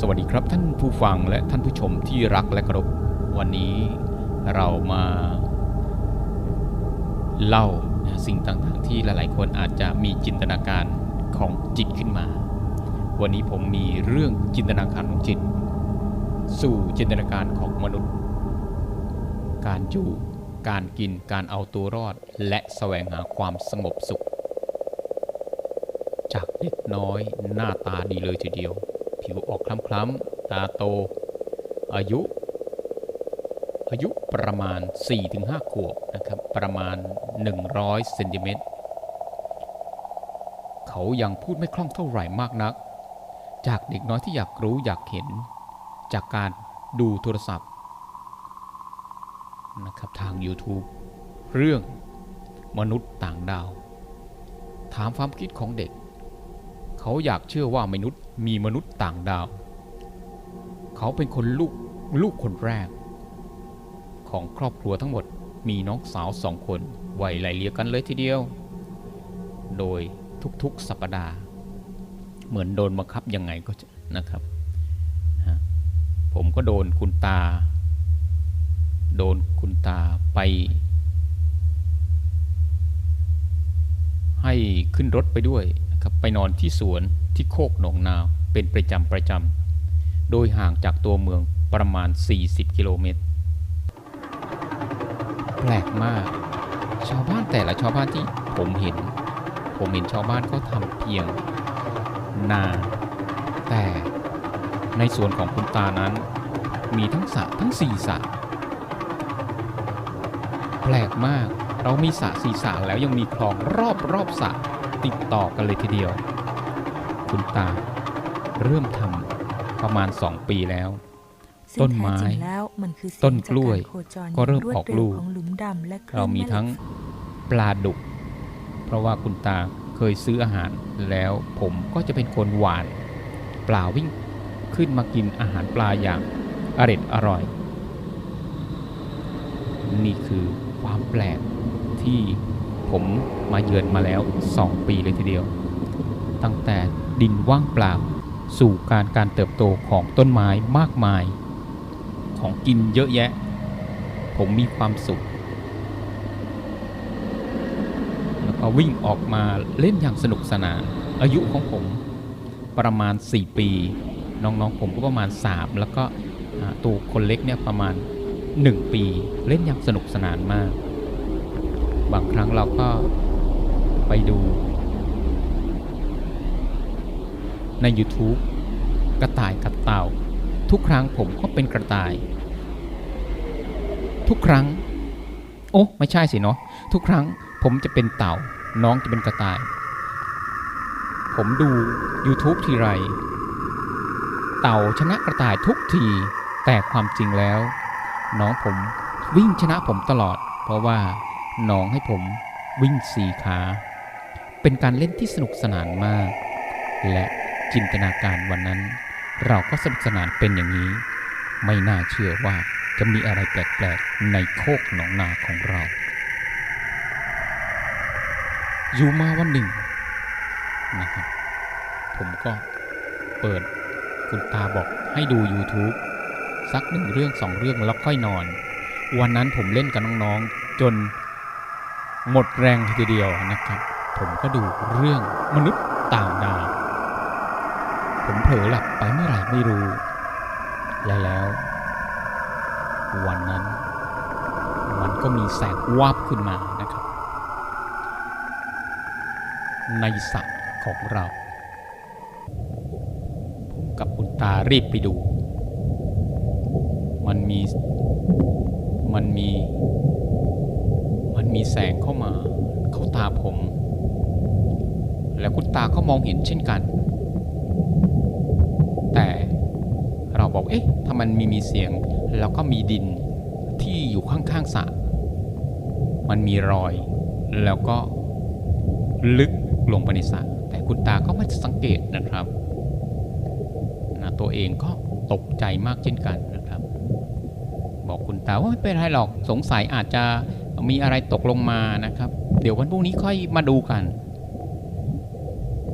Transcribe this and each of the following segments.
สวัสดีครับท่านผู้ฟังและท่านผู้ชมที่รักและเคารพ วันนี้เรามาเล่าสิ่งต่างๆ ที่หลายๆ คนอาจจะมีจินตนาการของจิตขึ้นมา วันนี้ผมมีเรื่องจินตนาการของจิต สู่จินตนาการของมนุษย์ การอยู่ การกิน การเอาตัวรอด และแสวงหาความสงบสุข จากเด็กน้อยหน้าตาดีเลยทีเดียว ผิวออกคล้ำๆตาโต อายุ อายุประมาณ 4-5 ขวบนะครับ ประมาณ 100เซนติเมตรเขายังพูดไม่คล่องเท่าไหร่มากนัก จากเด็กน้อยที่อยากรู้อยากเห็น จากการดูโทรศัพท์นะครับทาง YouTube เรื่องมนุษย์ต่างดาว ถามความคิดของเด็ก เขาอยากเชื่อว่ามนุษย์มีมนุษย์ต่างดาว เขาเป็นคนลูกลูกคนแรก ของครอบครัวทั้งหมดมีน้องสาวสองคนวัยไหลเลียกันเลยทีเดียว โดยทุกๆสัปดาห์ เหมือนโดนบังคับยังไงก็จะนะครับ ผมก็โดนคุณตา โดนคุณตาไป ให้ขึ้นรถไปด้วยนะครับไปนอนที่สวนที่โคกหนองนาวเป็นประจำประจำโดยห่างจากตัวเมืองประมาณ 40 กิโลเมตร ปลกมาก ชาวบ้านแต่ละชาวบ้านที่ผมเห็น ผมเห็นชาวบ้านเขาทำเพียง นา แต่ในสวนของคุณตานั้น มีทั้งสระทั้งสี่สระแปลกมาก เรามีสระสี่สระแล้วยังมีคลองรอบรอบสระติดต่อกันเลยทีเดียว คุณตาเริ่มทำประมาณ2ปีแล้วซึ่งต้นไม้แท้จริงแล้วมันคือเสียง ต้นกล้วยจาการโคจรก็เริ่มย่างออกวดลูเร็วกของหลุมดำและคลื่นเรามีแเหล็กทั้งปลาดุก เพราะว่าคุณตาเคยซื้ออาหารแล้วผมก็จะเป็นคนหวานปลาวิ่งขึ้นมากินอาหารปลาอย่างอร็ดอร่อย นี่คือความแปลกที่ผมมาเยือนมาแล้ว 2 ปีเลยทีเดียว ตั้งแต่ดินว่างเปล่าสู่การการเติบโตของต้นไม้มากมาย ของกินเยอะแยะ ผมมีความสุข แล้วก็วิ่งออกมาเล่นอย่างสนุกสนาน อายุของผมประมาณ 4 ปี น้องๆผมก็ประมาณ 3 แล้วก็ตัวคนเล็กเนี่ยประมาณ 1 ปี เล่นอย่างสนุกสนานมาก บางครั้งเราก็ไปดูใน YouTube กระต่ายกับเต่า ทุกครั้งผมก็เป็นกระต่าย ทุกครั้ง โอ้ไม่ใช่สิเนาะทุกครั้งผมจะเป็นเต่า น้องจะเป็นกระต่าย ผมดู YouTube ทีไร เต่าชนะกระต่ายทุกที แต่ความจริงแล้ว น้องผมวิ่งชนะผมตลอด เพราะว่าน้องให้ผมวิ่งสี่ขา เป็นการเล่นที่สนุกสนานมาก และจินตนาการวันนั้น เราก็สนุกสนานเป็นอย่างนี้ ไม่น่าเชื่อว่าจะมีอะไรแปลกๆในโคกหนองนาของเรา อยู่มาวันหนึ่งนะครับ ผมก็เปิดคุณตาบอกให้ดู YouTube สักหนึ่งเรื่องสองเรื่องแล้วค่อยนอน วันนั้นผมเล่นกับน้องๆ จนหมดแรงทีเดียวนะครับ ผมก็ดูเรื่องมนุษย์ต่างดาว ผมเผลอหลับไปเมื่อไหร่ไม่รู้ และแล้ว วันนั้น มันก็มีแสงวาบขึ้นมานะครับ ในสระของเรา ผมกับคุณตารีบไปดู มันมี มันมี มันมีแสงเข้ามา เข้าตาผม แล้วคุณตาก็มองเห็นเช่นกัน แต่ เราบอกเอ๊ะถ้ามันมีมีเสียง แล้วก็มีดินที่อยู่ข้างๆสระมันมีรอย แล้วก็ลึกลงไปในสระแต่คุณตาก็ไม่สังเกตนะครับนะตัวเองก็ตกใจมากเช่นกันนะครับ บอกคุณตาว่าไม่เป็นไรหรอกสงสัยอาจจะมีอะไรตกลงมานะครับ เดี๋ยววันพรุ่งนี้ค่อยมาดูกัน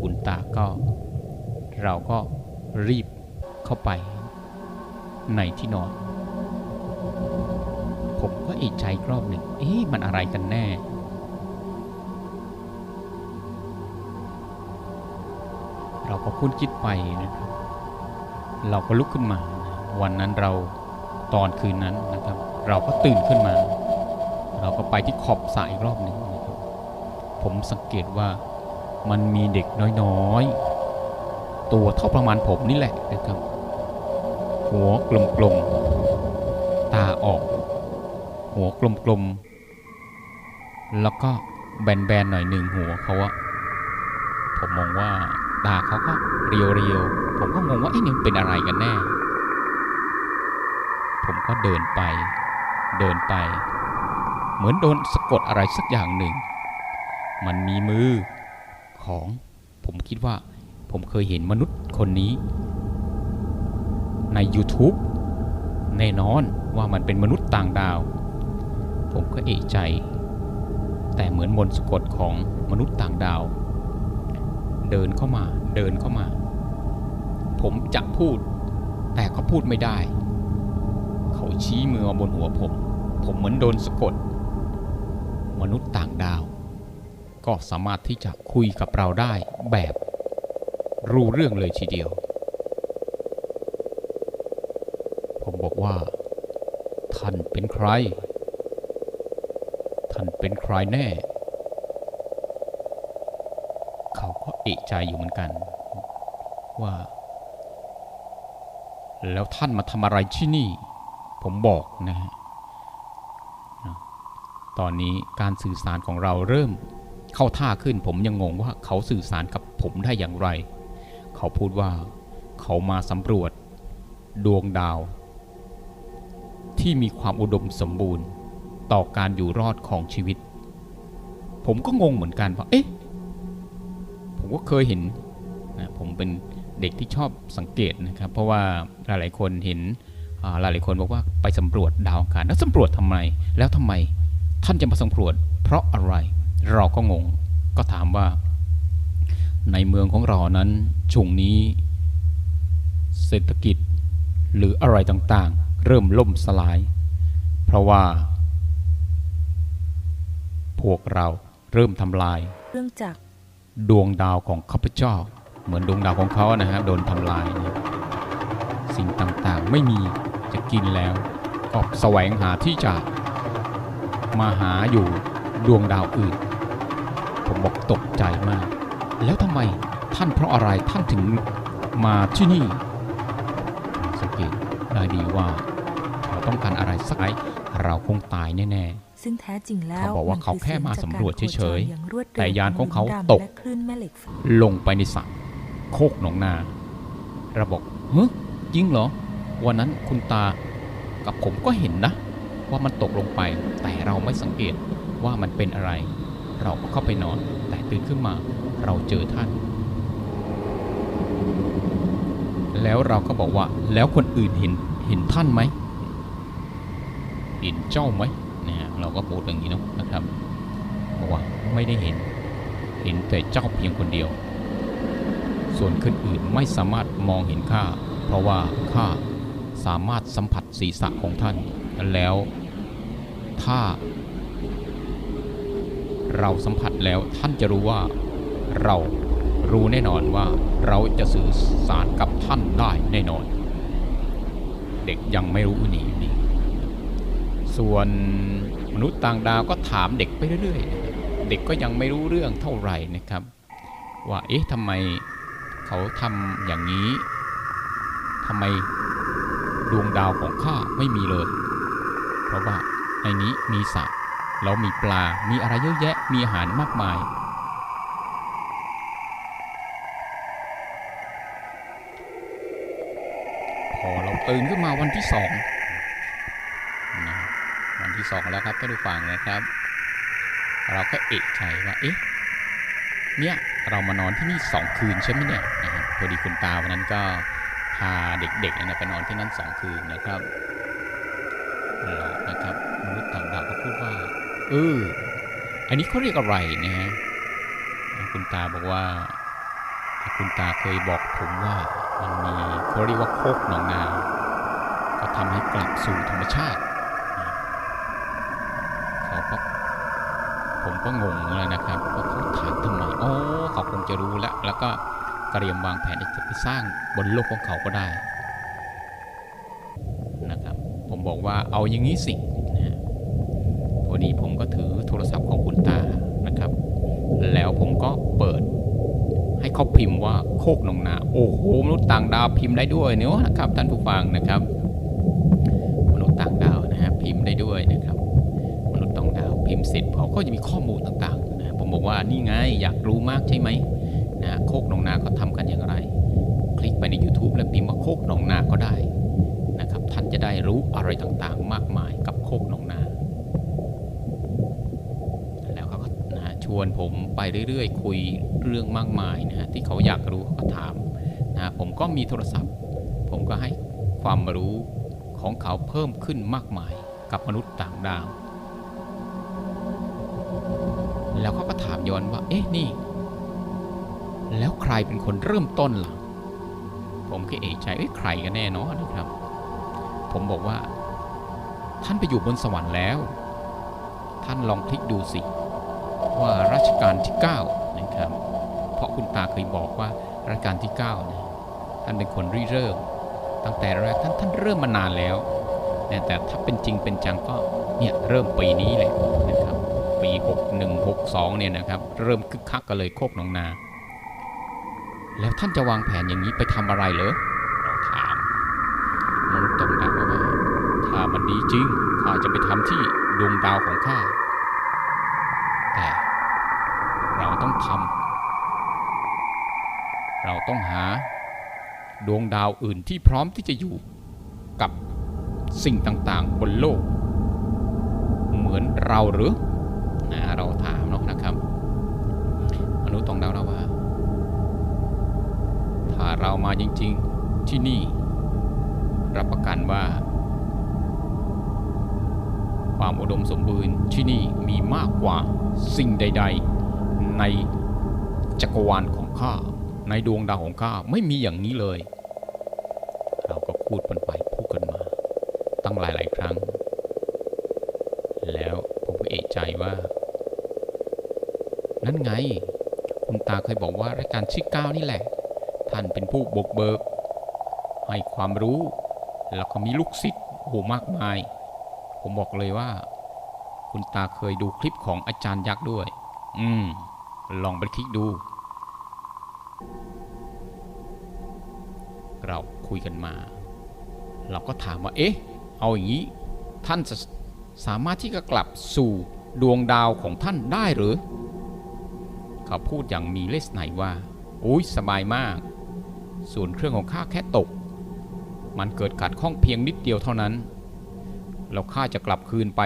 คุณตาก็ เราก็รีบเข้าไป ในที่นอน ผมก็เอกใจรอบหนึ่ง เอ๊ะมันอะไรกันแน่ เราก็คุ้นคิดไปนะครับ เราก็ลุกขึ้นมา วันนั้นเราตอนคืนนั้นนะครับ เราก็ตื่นขึ้นมา เราก็ไปที่ขอบสระอีกรอบหนึ่งนะครับ ผมสังเกตว่ามันมีเด็กน้อยๆ ตัวเท่าประมาณผมนี่แหละนะครับ หัวกลมๆ ตาออก หัวกลมๆ แล้วก็แบนๆ หน่อยหนึ่งหัวเขาอะผมมองว่าตาเขาก็เรียวๆ ผมก็งงว่าไอ้นี่เป็นอะไรกันแน่ ผมก็เดินไป เดินไป เหมือนโดนสะกดอะไรสักอย่างหนึ่ง มันมีมือของ ผมคิดว่าผมเคยเห็นมนุษย์คนนี้ ใน YouTube แน่นอนว่ามันเป็นมนุษย์ต่างดาว ผมก็เอะใจ แต่เหมือนมนต์สะกดของมนุษย์ต่างดาว เดินเข้ามาเดินเข้ามา ผมจะพูด แต่เขาพูดไม่ได้ เขาชี้มือมาบนหัวผม ผมเหมือนโดนสะกด มนุษย์ต่างดาว ก็สามารถที่จะคุยกับเราได้แบบรู้เรื่องเลยทีเดียว ผม บอกว่า ท่านเป็นใคร ท่านเป็นใครแน่ เขาก็เอะใจอยู่เหมือนกัน ว่า แล้วท่านมาทำอะไรที่นี่ ผมบอกนะฮะตอนนี้การสื่อสารของเราเริ่มเข้าท่าขึ้นผมยังงงว่าเขาสื่อสารกับผมได้อย่างไร เขาพูดว่าเขามาสำรวจ ดวงดาว ที่มีความอุดมสมบูรณ์ต่อการอยู่รอดของชีวิต ผมก็งงเหมือนกันว่าเอ๊ะผมก็เคยเห็นนะผมเป็นเด็กที่ชอบสังเกตนะครับ เพราะว่าหลายๆคนเห็นอ่าหลายๆคนบอกว่าไปสำรวจดาวอังคารแล้วสำรวจทำไม แล้วทำไมท่านจะมาสำรวจ เพราะอะไรเราก็งงก็ถามว่า ในเมืองของเรานั้นช่วงนี้ เศรษฐกิจหรืออะไรต่าง เริ่มล่มสลาย เพราะว่า พวกเราเริ่มทำลายเครื่องจักรดวงดาวของข้าพเจ้า เหมือนดวงดาวของเขานะฮะโดนทำลายนะสิ่งต่างๆไม่มีจะกินแล้วก็แสวงหาที่จะมาหาอยู่ดวงดาวอื่น ผมบอกตกใจมาก แล้วทำไมท่านเพราะอะไรท่านถึงมาที่นี่สังเกตได้ดีว่าเขา ต้องการอะไรสักไอเราคงตายแน่ซึ่งแท้จริงแล้วเขาบอกว่ามันเขาคือแค่มาสียงสำรวจจากกาเฉยๆโคจรอางรวดเร็วแต่ยานของเขามนุษย์ดำตกและคลื่นแม่เหล็กไฟๆลงไปในสระโคกหนองนาเราบอกเฮ้ยจริงเหรอ วันนั้นคุณตากับผมก็เห็นนะ ว่ามันตกลงไป แต่เราไม่สังเกตว่ามันเป็นอะไร เราก็เข้าไปนอน แต่ตื่นขึ้นมาเราเจอท่าน แล้วเราก็บอกว่าแล้วคนอื่นเห็นเห็นท่านไหม เห็นเจ้าไหมเนี่ยเราก็พูดอย่างนี้เนอะนะครับบอกว่าไม่ได้เห็น เห็นแต่เจ้าเพียงคนเดียว ส่วนคนอื่นไม่สามารถมองเห็นข้าเพราะว่าข้าสามารถสัมผัสศีรษะของท่านแล้วถ้า เราสัมผัสแล้วท่านจะรู้ว่าเรารู้แน่นอนว่าเราจะสื่อสารกับท่านได้แน่นอน เด็กยังไม่รู้นี่นี่ ส่วนมนุษย์ต่างดาวก็ถามเด็กไปเรื่อยๆ เด็กก็ยังไม่รู้เรื่องเท่าไหร่นะครับ ว่าเอ๊ะทำไมเขาทำอย่างนี้ทำไมดวงดาวของข้าไม่มีเลย เพราะว่าในนี้มีสระแล้วมีปลา มีอะไรเยอะแยะ มีอาหารมากมาย พอเราตื่นขึ้นมาวันที่สอง ที่สองแล้วครับท่านผู้ฟังนะครับ เราก็เอกใจว่าเอ๊ะเนี่ยเรามานอนที่นี่สองคืนใช่ไหมเนี่ยนะฮะพอดีคุณตาวันนั้นก็พาเด็กๆนะไปนอนที่นั่นสองคืนนะครับเรานะครับมนุษย์ต่างดาวก็พูดว่าเอออันนี้เขาเรียกอะไรนะฮะคุณตาบอกว่า คุณตาเคยบอกผมว่ามันมีเขาเรียกว่าโคกหนองนาก็ทำให้กลับสู่ธรรมชาตินะเขาก็ผม ก็งงแล้วนะครับว่าเขาถามทำไมอ๋อเขาคงจะรู้แล้ว แล้วก็เตรียมวางแผนจะไปสร้างบนโลกของเขาก็ได้นะครับผมบอกว่าเอาอย่างนี้สินะพอดีผมก็ถือโทรศัพท์ของคุณตานะครับ แล้วผมก็เปิด ให้เขาพิมพ์ว่าโคกหนองนา โอ้โหมนุษย์ต่างดาวพิมพ์ได้ด้วยเนาะนะครับท่านผู้ฟังนะครับ สร็จเขาก็จะมีข้อมูลต่างๆนะผมบอกว่านี่ไงอยากรู้มากใช่ไหมนะโคกหนองนาเขาทำกันอย่างไร คลิกไปใน YouTube แล้วพิมพ์ว่าโคกหนองนาก็ได้นะครับท่านจะได้รู้อะไรต่างๆ มากมายกับโคกหนองนา แล้วเขาก็นะชวนผมไปเรื่อยๆ คุยเรื่องมากมายนะฮะที่เขาอยากรู้เขาก็ถามนะฮะผมก็มีโทรศัพท์ ผมก็ให้ความรู้ของเขาเพิ่มขึ้นมากมายกับมนุษย์ต่างดาว แล้วเขาก็ถามย้อนว่า เอ๊ะนี่ แล้วใครเป็นคนเริ่มต้นล่ะ ผมก็เอกใจเอ้ยใครกันแน่นอนนะครับ ผมบอกว่า ท่านไปอยู่บนสวรรค์แล้ว ท่านลองคลิกดูสิ ว่ารัชกาลที่ 9 นะครับ เพราะคุณตาเคยบอกว่ารัชกาลที่9นี่ท่านเป็นคนริเริ่ม ตั้งแต่แรกท่านท่านเริ่มมานานแล้ว แต่ถ้าเป็นจริงเป็นจังก็เนี่ยเริ่มปีนี้แหละนะครับ ปี 61 62 เนี่ยนะครับ เริ่มคึกคักกันเลยโคกหนองนา แล้วท่านจะวางแผนอย่างนี้ไปทำอะไรเหรอเราถามมนุษย์ต่างดาวว่าถ้ามันดีจริงข้าจะไปทำที่ดวงดาวของข้าแต่เราต้องทำเราต้องหาดวงดาวอื่นที่พร้อมที่จะอยู่กับสิ่งต่างๆบนโลก เหมือนเราหรือ เรามาจริงๆที่นี่ รับประกันว่า ความอุดมสมบูรณ์ที่นี่มีมากกว่าสิ่งใด ๆ ในจักรวาลของข้าในดวงดาวของข้าไม่มีอย่างนี้เลย เราก็พูดกันไปพูดกันมา ตั้งหลายๆ ครั้ง แล้วผมก็เอะใจว่า นั่นไง คุณตาเคยบอกว่ารายการชื่อก้าวนี่แหละ ท่านเป็นผู้บกเบิก ให้ความรู้ แล้วก็มีลูกศิษย์โอ้มากมาย ผมบอกเลยว่า คุณตาเคยดูคลิปของอาจารย์ยักษ์ด้วย อืม ลองไปคลิกดู เราคุยกันมา เราก็ถามว่า เอ๊ะ เอาอย่างนี้ ท่านจะสามารถที่จะกลับสู่ดวงดาวของท่านได้หรือ เขาพูดอย่างมีเลสไหนว่า อุ้ยสบายมาก ส่วนเครื่องของข้าแค่ตก มันเกิดขัดข้องเพียงนิดเดียวเท่านั้น แล้วข้าจะกลับคืนไป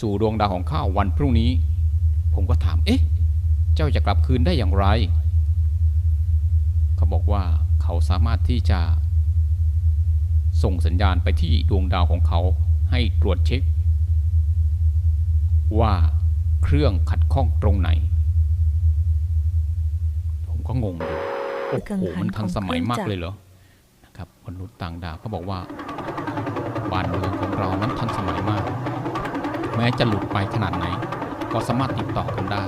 สู่ดวงดาวของข้าวันพรุ่งนี้ ผมก็ถาม เอ๊ะ เจ้าจะกลับคืนได้อย่างไร เขาบอกว่าเขาสามารถที่จะ ส่งสัญญาณไปที่ดวงดาวของเขาให้ตรวจเช็ค ว่าเครื่องขัดข้องตรงไหน ผมก็งงอยู่ โอ้กังโหหันมันทันสมัยของเครื่องมากจักรเลยเหรอนะครับมนุษย์ต่างดาวเขาบอกว่าบ้านเมืองของเรานั้นทันสมัยมาก แม้จะหลุดไปขนาดไหน ก็สามารถติดต่อกันได้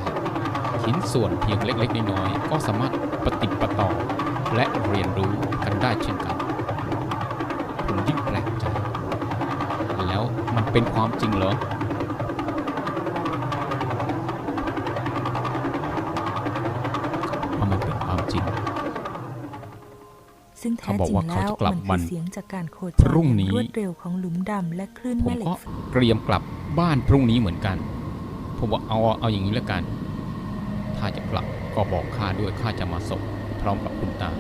ชิ้นส่วนเพียงเล็ก ๆ น้อยๆก็สามารถปฏิดประต่อ และเรียนรู้กันได้เช่นกันผมยิ่งแปลกใจ แล้วมันเป็นความจริงเหรอ ซึ่งแท้เขาบอกจริงว่าเขาแล้วจะกลับมันวัคือนเสียงจากการโคจพรรุ่งอย่างนี้รวดเร็วของหลุมดำและคลื่นผมแม่เหล็ก็กไฟเตรียมกลับบ้านพรุ่งนี้เหมือนกัน ผมบอกเอาเอาอย่างนี้แล้วกัน ถ้าจะกลับก็บอกข้าด้วยข้าจะมาส่งพร้อมกับคุณตา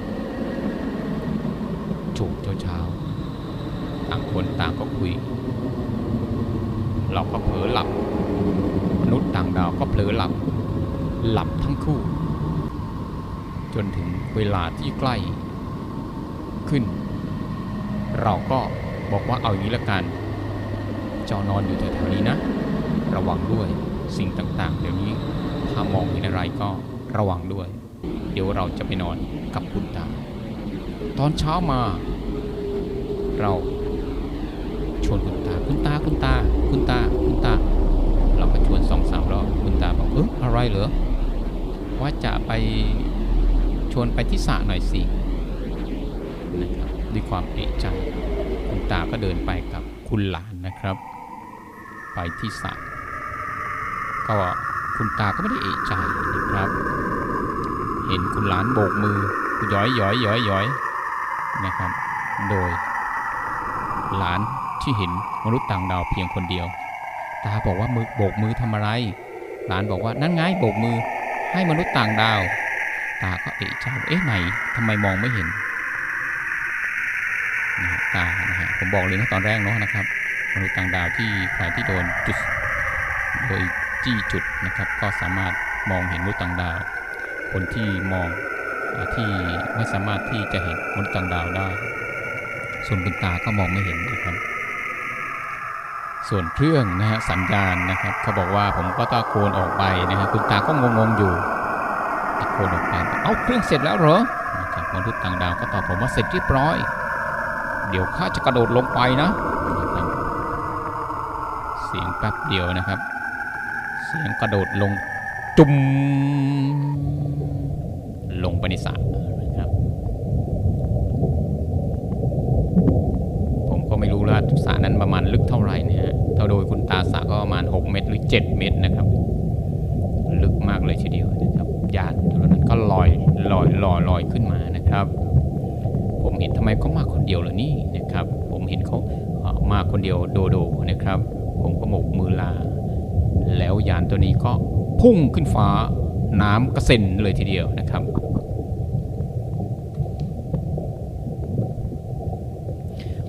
จูบเช้าๆต่างคนต่างก็คุย เราก็เผลอหลับ มนุษย์ต่างดาวก็เผลอหลับ หลับทั้งคู่ จนถึงเวลาที่ใกล้ ขึ้น เราก็บอกว่าเอาอย่างนี้ละกันจ้านอนอยู่แถวๆนี้นะ ระวังด้วยสิ่งต่างๆ เดี๋ยวนี้ถ้ามองเห็นอะไรก็ระวังด้วย เดี๋ยวเราจะไปนอนกับคุณตา ตอนเช้ามา เราชวนคุณตาคุณตาคุณตาคุณตาคุณตา เราก็ชวนสองสามรอบคุณตาบอกเอออะไรเหรอว่าจะไปชวนไปที่สระหน่อยสิ ด้วยความเอะใจ คุณตาก็เดินไปกับคุณหลานนะครับ ไปที่สระก็คุณตาก็ไม่ได้เอะใจนะครับ เห็นคุณหลานโบกมือย้อยย้อยย้อยย้อยนะครับ โดย หลานที่เห็นมนุษย์ต่างดาวเพียงคนเดียว ตาบอกว่ามือโบกมือทำอะไร หลานบอกว่านั่นไงโบกมือให้มนุษย์ต่างดาว ตาก็เอะใจเอ๊ะไหนทำไมมองไม่เห็น ตานะฮะผมบอกเลยนะตอนแรกเนาะนะครับมนุษย์ต่างดาวที่ใครที่โดนจุดโดยจี้จุดนะครับ ก็สามารถมองเห็นมนุษย์ต่างดาว คนที่มองที่ไม่สามารถที่จะเห็นมนุษย์ต่างดาวได้ ส่วนคุณตาก็มองไม่เห็นนะครับ ส่วนเครื่องนะฮะสัญญาณนะครับเขาบอกว่าผมก็ตะโกนออกไปนะฮะคุณตาก็งงๆอยู่ตะโกนออกไปเอ้าเครื่องเสร็จแล้วเหรอนะครับมนุษย์ต่างดาวก็ตอบผมว่าเสร็จเรียบร้อย เดี๋ยวข้าจะกระโดดลงไปนะ เสียงแป๊บเดียวนะครับ เสียงกระโดดลงจุ่มลงไปในสระนะครับ ผมก็ไม่รู้ว่าสระนั้นประมาณลึกเท่าไหร่เนี่ยฮะถ้าโดยคุณตาสระก็ประมาณ 6 เมตรหรือ 7 เมตรนะครับ ลึกมากเลยทีเดียวนะครับยานตัวนั้นก็ลอยลอยลอยลอยขึ้นมานะครับ ผมเห็นทำไมเขามาคนเดียวเหรอนี่นะครับ ผมเห็นเขามาคนเดียวโดโดนะครับ ผมก็โบกมือลา แล้วยานตัวนี้ก็พุ่งขึ้นฟ้าน้ำกระเซ็นเลยทีเดียวนะครับ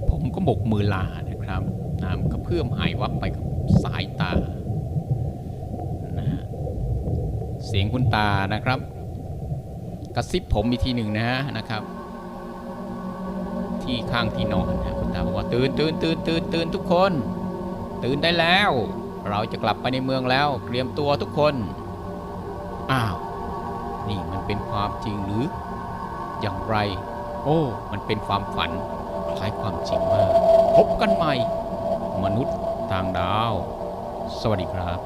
ผมก็โบกมือลานะครับน้ำก็เพื่อมหายวับไปกับสายตานะเสียงคุณตานะครับ กระซิบผมอีกทีหนึ่งนะฮะนะครับ ที่ข้างที่นอนนะคุณตาบอกว่าตื่นตื่นตื่นตื่นตื่นทุกคน ตื่นได้แล้ว เราจะกลับไปในเมืองแล้วเตรียมตัวทุกคน อ้าว นี่มันเป็นความจริงหรือ อย่างไร โอ้ มันเป็นความฝันคล้ายความจริงมาก พบกันใหม่ มนุษย์ต่างดาว สวัสดีครับ